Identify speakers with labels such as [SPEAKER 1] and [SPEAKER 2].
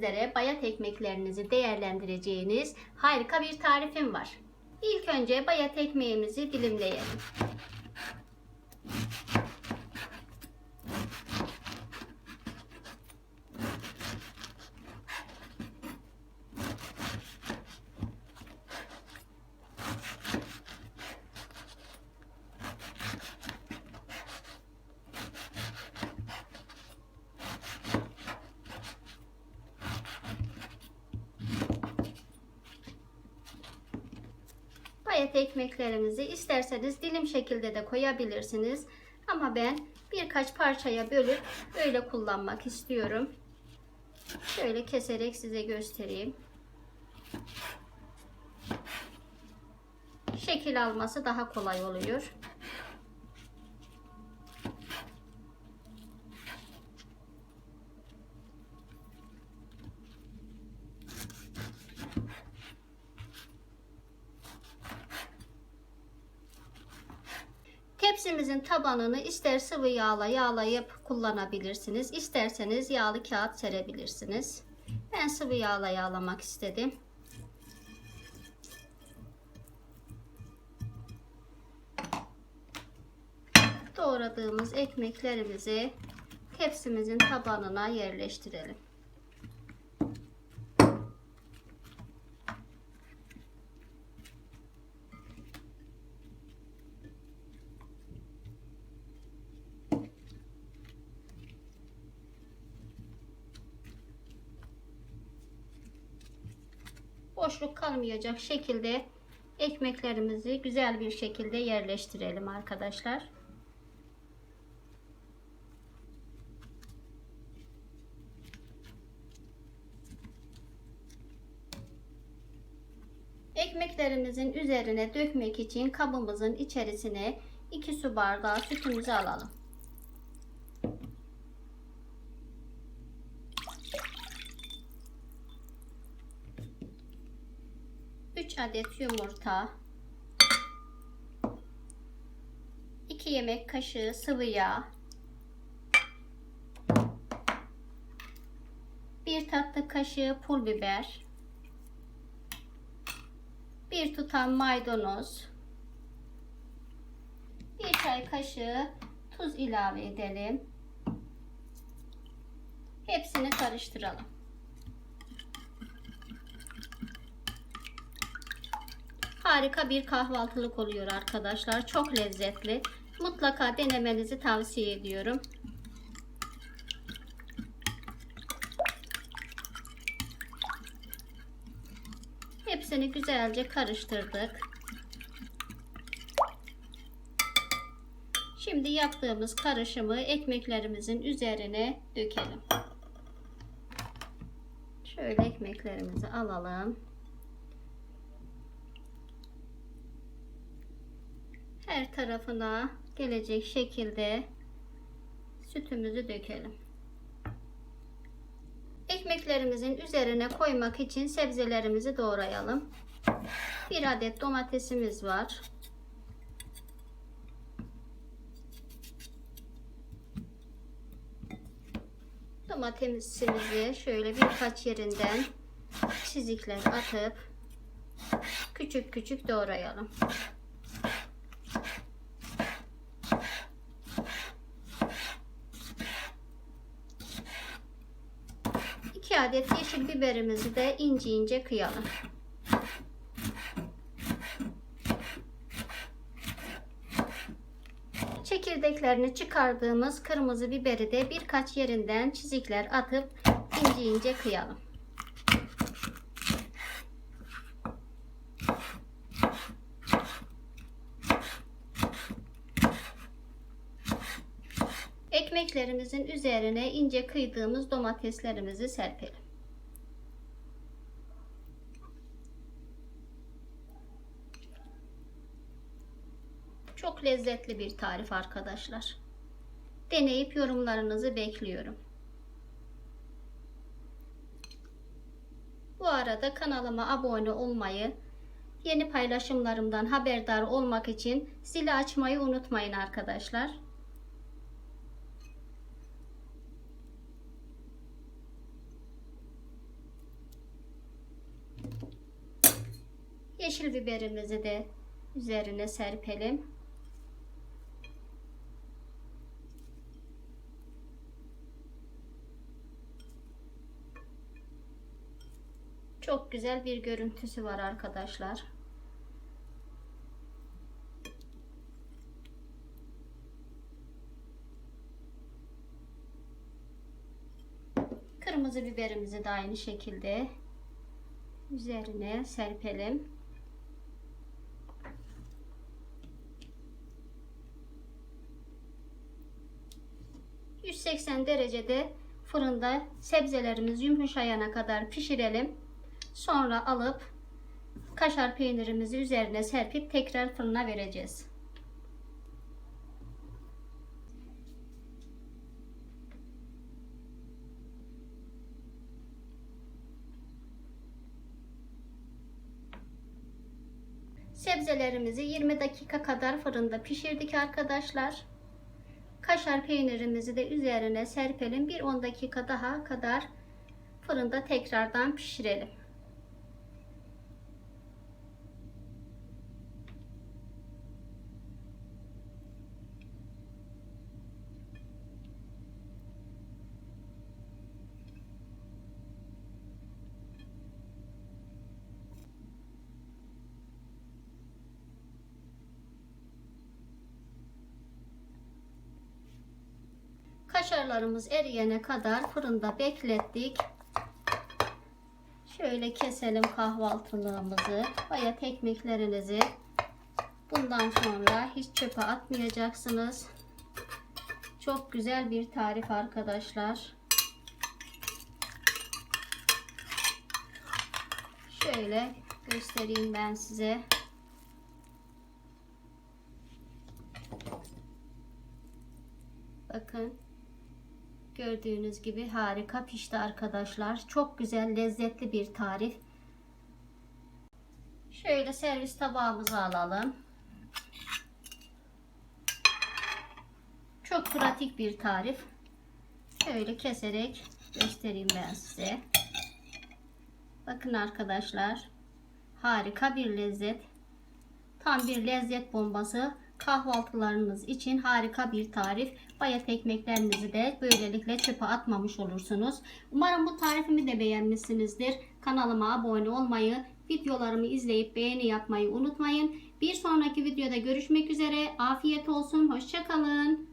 [SPEAKER 1] Sizlere bayat ekmeklerinizi değerlendireceğiniz harika bir tarifim var. İlk önce bayat ekmeğimizi dilimleyelim. Bayat ekmeklerimizi isterseniz dilim şekilde de koyabilirsiniz. Ama ben birkaç parçaya bölüp böyle kullanmak istiyorum. Şöyle keserek size göstereyim. Şekil alması daha kolay oluyor. Tepsimizin tabanını ister sıvı yağla yağlayıp kullanabilirsiniz. İsterseniz yağlı kağıt serebilirsiniz. Ben sıvı yağla yağlamak istedim. Doğradığımız ekmeklerimizi tepsimizin tabanına yerleştirelim. Boşluk kalmayacak şekilde ekmeklerimizi güzel bir şekilde yerleştirelim arkadaşlar. Ekmeklerimizin üzerine dökmek için kabımızın içerisine 2 su bardağı sütümüzü alalım. Adet yumurta, 2 yemek kaşığı sıvı yağ, 1 tatlı kaşığı pul biber, 1 tutam maydanoz, 1 çay kaşığı tuz ilave edelim. Hepsini karıştıralım. Harika bir kahvaltılık oluyor arkadaşlar. Çok lezzetli. Mutlaka denemenizi tavsiye ediyorum. Hepsini güzelce karıştırdık. Şimdi yaptığımız karışımı ekmeklerimizin üzerine dökelim. Şöyle ekmeklerimizi alalım. Her tarafına gelecek şekilde sütümüzü dökelim. Ekmeklerimizin üzerine koymak için sebzelerimizi doğrayalım. Bir adet domatesimiz var. Domatesimizi şöyle birkaç yerinden çizikler atıp küçük küçük doğrayalım. 2 adet yeşil biberimizi de ince ince kıyalım. Çekirdeklerini çıkardığımız kırmızı biberi de birkaç yerinden çizikler atıp ince ince kıyalım. Ekmeklerimizin üzerine ince kıydığımız domateslerimizi serpelim. Çok lezzetli bir tarif arkadaşlar. Deneyip yorumlarınızı bekliyorum. Bu arada kanalıma abone olmayı, yeni paylaşımlarımdan haberdar olmak için zili açmayı unutmayın arkadaşlar. Yeşil biberimizi de üzerine serpelim. Çok güzel bir görüntüsü var arkadaşlar. Kırmızı biberimizi de aynı şekilde üzerine serpelim. ...180 derecede fırında sebzelerimiz yumuşayana kadar pişirelim. Sonra alıp kaşar peynirimizi üzerine serpip tekrar fırına vereceğiz. Sebzelerimizi 20 dakika kadar fırında pişirdik arkadaşlar. Kaşar peynirimizi de üzerine serpelim. Bir 10 dakika daha kadar fırında tekrardan pişirelim. Kaşarlarımız eriyene kadar fırında beklettik. Şöyle keselim kahvaltılığımızı. Bayat ekmeklerinizi. Bundan sonra hiç çöpe atmayacaksınız. Çok güzel bir tarif arkadaşlar. Şöyle göstereyim ben size. Bakın. Gördüğünüz gibi harika pişti arkadaşlar. Çok güzel lezzetli bir tarif. Şöyle servis tabağımıza alalım. Çok pratik bir tarif. Şöyle keserek göstereyim ben size. Bakın arkadaşlar. Harika bir lezzet. Tam bir lezzet bombası. Kahvaltılarınız için harika bir tarif. Bayat ekmeklerinizi de böylelikle çöpe atmamış olursunuz. Umarım bu tarifimi de beğenmişsinizdir. Kanalıma abone olmayı, videolarımı izleyip beğeni yapmayı unutmayın. Bir sonraki videoda görüşmek üzere. Afiyet olsun. Hoşçakalın.